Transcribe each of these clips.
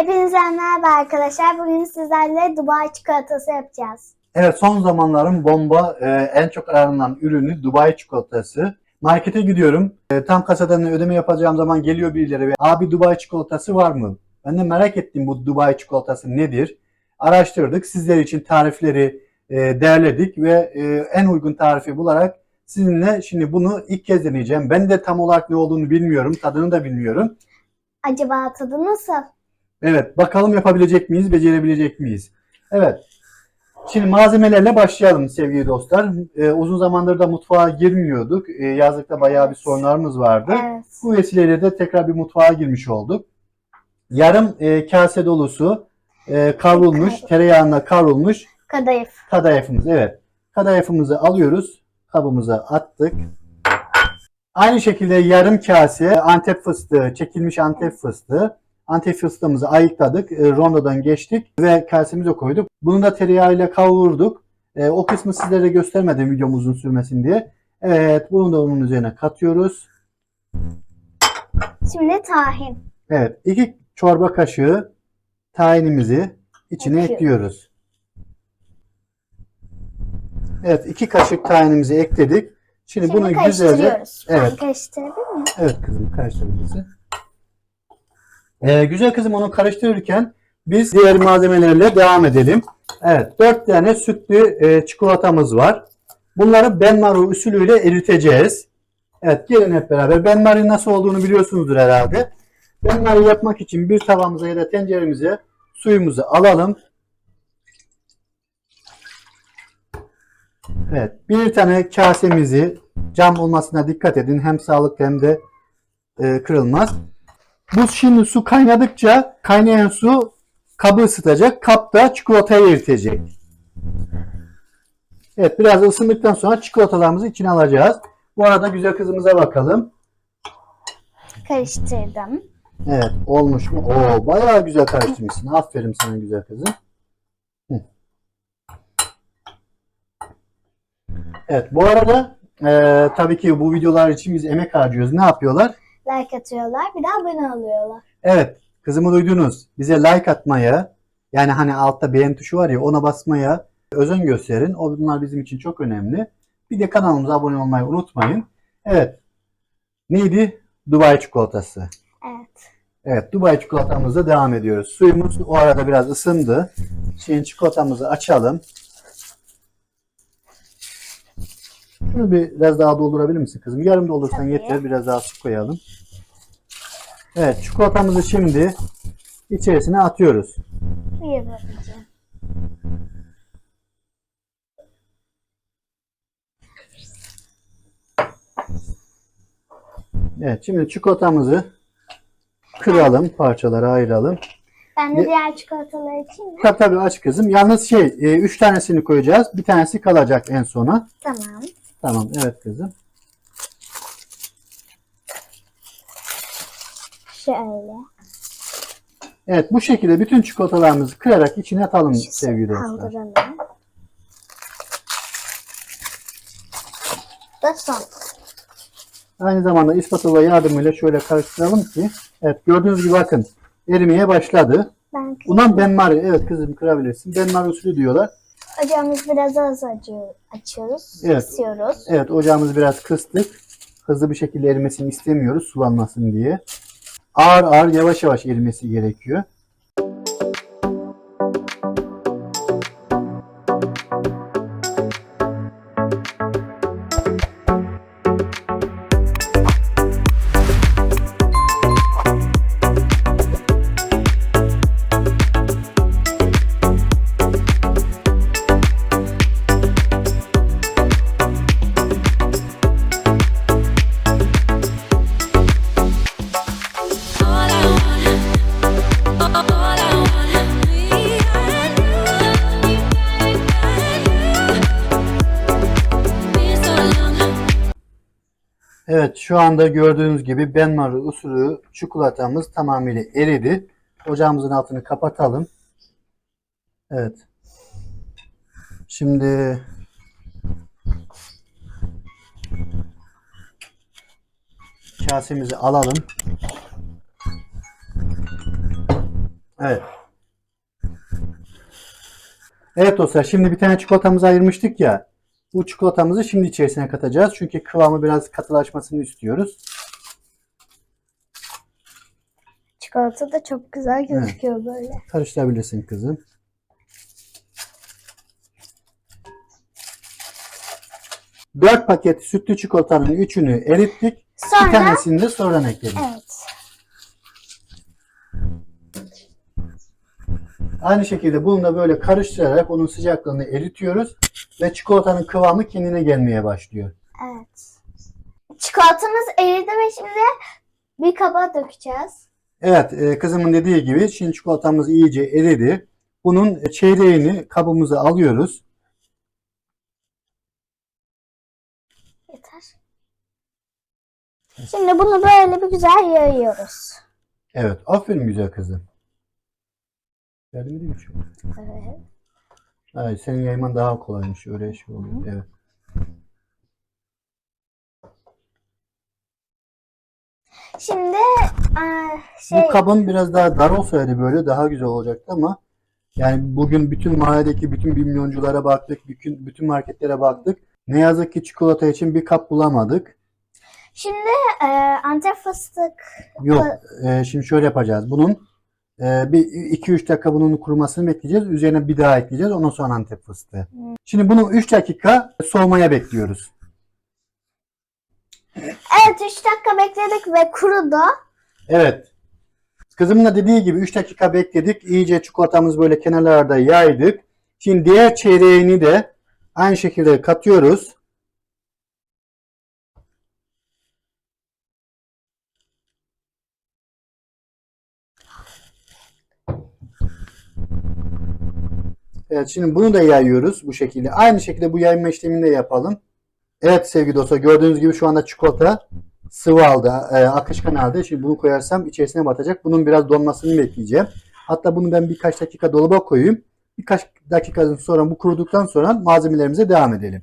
Hepinize merhaba arkadaşlar. Bugün sizlerle Dubai çikolatası yapacağız. Evet son zamanların bomba e, en çok aranan ürünü Dubai çikolatası. Markete gidiyorum. E, tam kasadan ödeme yapacağım zaman geliyor birileri ve abi Dubai çikolatası var mı? Ben de merak ettim bu Dubai çikolatası nedir? Araştırdık. Sizler için tarifleri e, derledik ve e, en uygun tarifi bularak sizinle şimdi bunu ilk kez deneyeceğim. Ben de tam olarak ne olduğunu bilmiyorum. Tadını da bilmiyorum. Acaba tadı nasıl? Evet, bakalım yapabilecek miyiz, becerebilecek miyiz? Evet. Şimdi malzemelerle başlayalım sevgili dostlar. Ee, uzun zamandır da mutfağa girmiyorduk. Ee, yazlıkta bayağı bir sorunlarımız vardı. Evet. Bu vesileyle de tekrar bir mutfağa girmiş olduk. Yarım e, kase dolusu e, kavrulmuş, tereyağında kavrulmuş Kadayıf. kadayıfımız. Evet. Kadayıfımızı alıyoruz. Kabımıza attık. Aynı şekilde yarım kase antep fıstığı, çekilmiş antep fıstığı. Antep fıstığımızı ayıkladık. e, Rondodan geçtik ve kasemize koyduk. Bunu da tereyağıyla kavurduk. E, o kısmı sizlere göstermedim videom uzun sürmesin diye. Evet, bunu da onun üzerine katıyoruz. Şimdi tahin. Evet, iki çorba kaşığı tahinimizi içine Ekliyoruz. ekliyoruz. Evet, iki kaşık tahinimizi ekledik. Şimdi, Şimdi bunu güzelce Evet. karıştırabilir miyim? Evet kızım karıştırabilirsin. Ee, güzel kızım onu karıştırırken biz diğer malzemelerle devam edelim. Evet 4 tane sütlü e, çikolatamız var. Bunları benmaru usulüyle eriteceğiz. Evet gelin hep beraber. Benmaru nasıl olduğunu biliyorsunuzdur herhalde. Benmaru yapmak için bir tavamıza ya da tenceremize suyumuzu alalım. Evet bir tane kasemizi cam olmasına dikkat edin. Hem sağlıklı hem de e, kırılmaz. Bu şimdi su kaynadıkça kaynayan su kabı ısıtacak. Kap da çikolatayı eritecek. Evet biraz ısındıktan sonra çikolatalarımızı içine alacağız. Bu arada güzel kızımıza bakalım. Karıştırdım. Evet olmuş mu? Oo bayağı güzel karıştırmışsın. Aferin sana güzel kızım. Hı. Evet bu arada e, tabii ki bu videolar için biz emek harcıyoruz. Ne yapıyorlar? Like atıyorlar. Bir de abone oluyorlar. Evet, kızımı duydunuz. Bize like atmaya, yani hani altta beğen tuşu var ya ona basmaya özen gösterin. O bunlar bizim için çok önemli. Bir de kanalımıza abone olmayı unutmayın. Evet. Neydi? Dubai çikolatası. Evet. Evet, Dubai çikolatamızla devam ediyoruz. Suyumuz o arada biraz ısındı. Şimdi çikolatamızı açalım. Şunu bir biraz daha doldurabilir misin kızım? Yarım doldursan Tabii. yeter. Biraz daha su koyalım. Evet, çikolatamızı şimdi içerisine atıyoruz. Bir bakacağım. Evet, şimdi çikolatamızı kıralım, parçalara ayıralım. Ben de diğer çikolatalar için mi? Tabii tabii aç kızım. Yalnız şey, e, üç tanesini koyacağız. Bir tanesi kalacak en sona. Tamam. Tamam, evet kızım. Şöyle. Evet bu şekilde bütün çikolatalarımızı kırarak içine atalım sevgili dostlar. Da son. Aynı zamanda ispatola yardımıyla şöyle karıştıralım ki evet gördüğünüz gibi bakın erimeye başladı. Ben Buna benmari evet kızım kırabilirsin. Benmari usulü diyorlar. Ocağımız biraz az acıyor, açıyoruz. Evet. Kısıyoruz. Evet ocağımızı biraz kıstık. Hızlı bir şekilde erimesini istemiyoruz sulanmasın diye. Ağır ağır yavaş yavaş erimesi gerekiyor. Evet şu anda gördüğünüz gibi benmari usulü çikolatamız tamamıyla eridi. Ocağımızın altını kapatalım. Evet. Şimdi kasemizi alalım. Evet. Evet dostlar şimdi bir tane çikolatamızı ayırmıştık ya. Bu çikolatamızı şimdi içerisine katacağız. Çünkü kıvamı biraz katılaşmasını istiyoruz. Çikolata da çok güzel gözüküyor böyle. Karıştırabilirsin kızım. Dört paket sütlü çikolatanın üçünü erittik. Bir Sonra tanesini de sonradan ekledik. evet. Aynı şekilde bunu da böyle karıştırarak onun sıcaklığını eritiyoruz. Ve çikolatanın kıvamı kendine gelmeye başlıyor. Evet. Çikolatamız eridi ve şimdi bir kaba dökeceğiz. Evet e, kızımın dediği gibi şimdi çikolatamız iyice eridi. Bunun çeyreğini kabımıza alıyoruz. Yeter. Şimdi bunu böyle bir güzel yayıyoruz. Evet aferin güzel kızım. Yardım edeyim mi çok? Evet. Ay, senin yayman daha kolaymış. Öyle şey oluyor. Evet. Şimdi eee, şey Bu kabın biraz daha dar olsaydı böyle daha güzel olacaktı ama yani bugün bütün mahalledeki bütün milyonculara baktık, bütün, bütün marketlere baktık. Ne yazık ki çikolata için bir kap bulamadık. şimdi eee, Antep fıstık Yok. e, şimdi şöyle yapacağız. Bunun bir 2-3 dakika bunun kurumasını bekleyeceğiz. Üzerine bir daha ekleyeceğiz. Ondan sonra Antep fıstığı. Şimdi bunu 3 dakika soğumaya bekliyoruz. Evet 3 dakika bekledik ve kurudu. Evet. Kızımın da dediği gibi 3 dakika bekledik. İyice çikolatamız böyle kenarlarda yaydık. Şimdi diğer çeyreğini de aynı şekilde katıyoruz. Evet şimdi bunu da yayıyoruz bu şekilde. Aynı şekilde bu yayma işlemini de yapalım. Evet sevgili dostlar gördüğünüz gibi şu anda çikolata sıvı aldı, e, akışkan aldı. Şimdi bunu koyarsam içerisine batacak. Bunun biraz donmasını bekleyeceğim. Hatta bunu ben birkaç dakika dolaba koyayım. Birkaç dakika sonra bu kuruduktan sonra malzemelerimize devam edelim.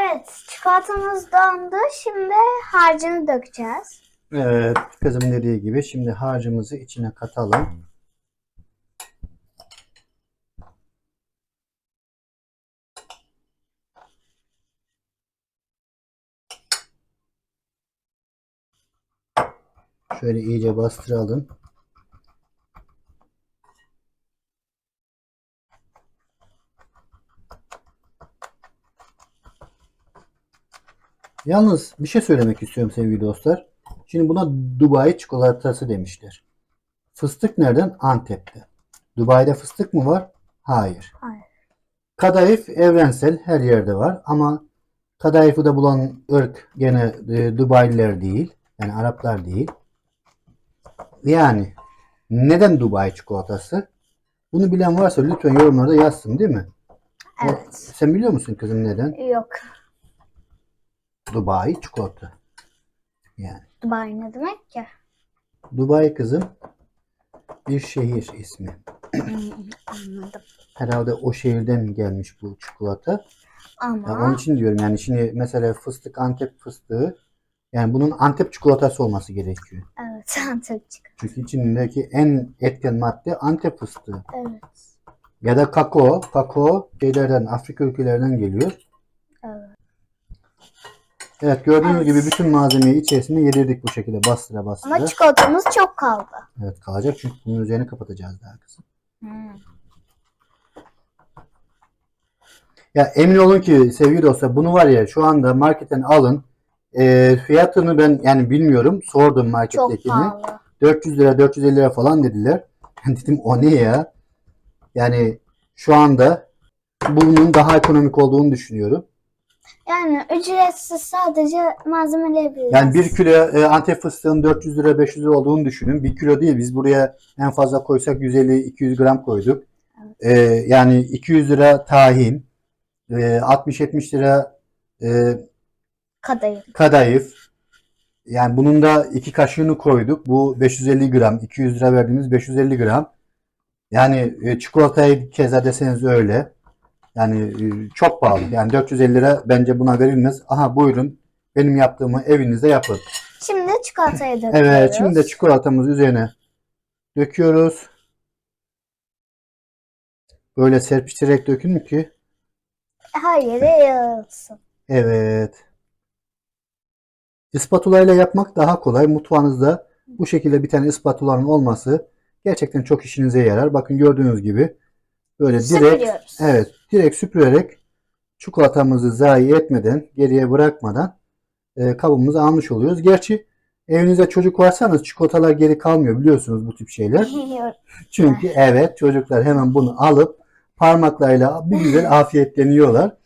Evet çikolatamız dondu. Şimdi harcını dökeceğiz. Evet kızım dediği gibi şimdi harcımızı içine katalım. Şöyle iyice bastıralım. Yalnız bir şey söylemek istiyorum sevgili dostlar. Şimdi buna Dubai çikolatası demişler. Fıstık nereden? Antep'te. Dubai'de fıstık mı var? Hayır. Hayır. Kadayıf evrensel her yerde var ama kadayıfı da bulan ırk gene e, Dubai'liler değil. Yani Araplar değil. Yani neden Dubai çikolatası? Bunu bilen varsa lütfen yorumlarda yazsın değil mi? O- Evet. sen biliyor musun kızım neden? Yok. Dubai çikolata. Yani. Dubai ne demek ki? Dubai kızım bir şehir ismi. Anladım. Herhalde o şehirden gelmiş bu çikolata. Ya Ama onun için diyorum yani şimdi mesela fıstık Antep fıstığı yani bunun Antep çikolatası olması gerekiyor. evet Antep çikolata. Çünkü içindeki en etken madde Antep fıstığı. Evet. Ya da kakao. Kakao şeylerden Afrika ülkelerinden geliyor. Evet. Evet gördüğünüz Evet. gibi bütün malzemeyi içerisine yedirdik bu şekilde bastıra bastıra. Ama çikolatamız çok kaldı. Evet kalacak çünkü bunun üzerini kapatacağız daha kızım. Hmm. Ya emin olun ki sevgili dostlar bunu var ya şu anda marketten alın. E, fiyatını ben yani bilmiyorum. Sordum Çok markettekini. pahalı. 400 lira 450 lira falan dediler. Ben dedim o ne ya? Yani şu anda bunun daha ekonomik olduğunu düşünüyorum. Yani ücretsiz sadece biraz. Yani bir kilo e, Antep fıstığın 400 lira 500 lira olduğunu düşünün. Bir kilo değil biz buraya en fazla koysak 150-200 gram koyduk. E, yani 200 lira tahin, e, 60-70 lira e, kadayıf. kadayıf. Yani bunun da iki kaşığını koyduk. Bu 550 gram. 200 lira verdiğimiz 550 gram. Yani e, çikolatayı keza deseniz öyle. Yani e, çok pahalı. Yani 450 lira bence buna verilmez. Aha buyurun. Benim yaptığımı evinizde yapın. Şimdi çikolatayı döküyoruz. Evet şimdi de çikolatamızı üzerine döküyoruz. Böyle serpiştirerek dökün ki. Her yere yayılsın. Evet. Ispatula ile yapmak daha kolay. Mutfağınızda bu şekilde bir tane ispatulanın olması gerçekten çok işinize yarar. Bakın gördüğünüz gibi böyle direkt Süpürüyoruz. evet direkt süpürerek çikolatamızı zayi etmeden, geriye bırakmadan e, kabımızı almış oluyoruz. Gerçi evinizde çocuk varsanız çikolatalar geri kalmıyor biliyorsunuz bu tip şeyler. Çünkü evet çocuklar hemen bunu alıp parmaklarıyla bir güzel afiyetleniyorlar.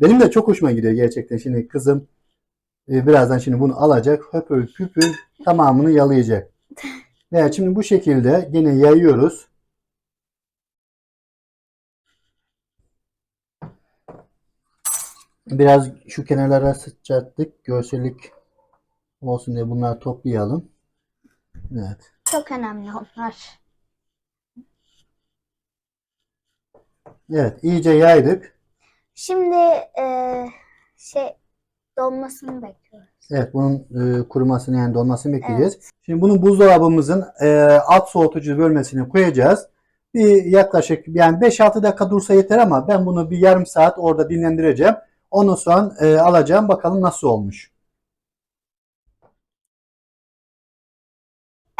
Benim de çok hoşuma gidiyor gerçekten. Şimdi kızım e, birazdan şimdi bunu alacak. Höpür püpür tamamını yalayacak. Evet şimdi bu şekilde yine yayıyoruz. Biraz şu kenarlara sıçrattık. Görsellik olsun diye bunları toplayalım. Evet. Çok önemli onlar. Evet iyice yaydık. Şimdi e, şey donmasını bekliyoruz. Evet bunun e, kurumasını yani donmasını bekleyeceğiz. Şimdi bunu buzdolabımızın e, alt soğutucu bölmesine koyacağız. Bir yaklaşık yani 5-6 dakika dursa yeter ama ben bunu bir yarım saat orada dinlendireceğim. Ondan sonra e, alacağım bakalım nasıl olmuş.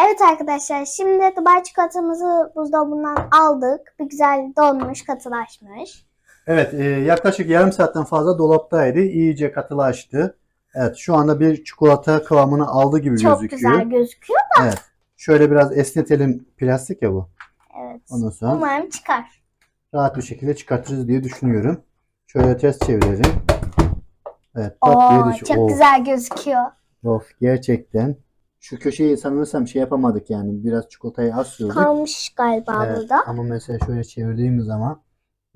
Evet arkadaşlar şimdi Dubai çikolatamızı buzdolabından aldık. Bir güzel donmuş, katılaşmış. Evet e, yaklaşık yarım saatten fazla dolaptaydı. İyice katılaştı. Evet şu anda bir çikolata kıvamını aldı gibi Çok gözüküyor. güzel gözüküyor. Evet. Şöyle biraz esnetelim. Plastik ya bu. Evet. Ondan sonra Umarım çıkar. rahat bir şekilde çıkartırız diye düşünüyorum. Şöyle ters çevirelim. Evet pat diye Oo, düş- çok Of, güzel gözüküyor. of, gerçekten. Şu köşeyi sanırsam şey yapamadık yani. Biraz çikolatayı az sürdük. Kalmış galiba Evet, burada. Ama mesela şöyle çevirdiğimiz zaman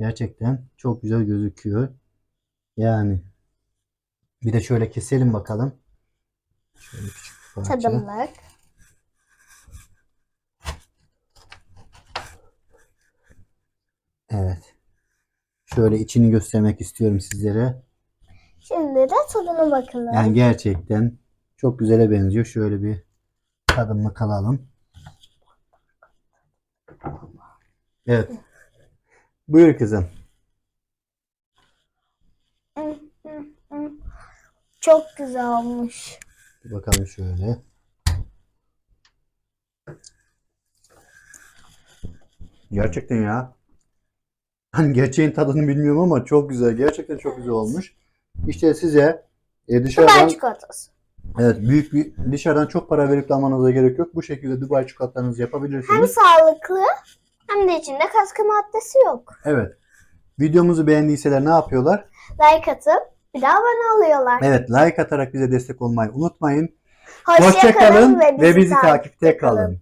gerçekten çok güzel gözüküyor. Yani bir de şöyle keselim bakalım. Şöyle küçük bir parça. Tadımlık. Evet. Şöyle içini göstermek istiyorum sizlere. Şimdi de tadına bakalım. Yani gerçekten çok güzele benziyor. Şöyle bir tadımlık kalalım. Evet. Buyur kızım. Çok güzel olmuş. Bir bakalım şöyle. Gerçekten ya. Hani gerçeğin tadını bilmiyorum ama çok güzel. Gerçekten çok güzel olmuş. İşte size e, Dubai dışarıdan çikolatası. evet büyük bir dışarıdan çok para verip de almanıza gerek yok. Bu şekilde Dubai çikolatalarınızı Hem yapabilirsiniz. sağlıklı hem de içinde katkı maddesi yok. Evet. Videomuzu beğendiyseler ne yapıyorlar? Like atıp bir daha abone oluyorlar. Evet, like atarak bize destek olmayı unutmayın. Hoşça Hoşça kalın ve bizi takipte takipte kalın.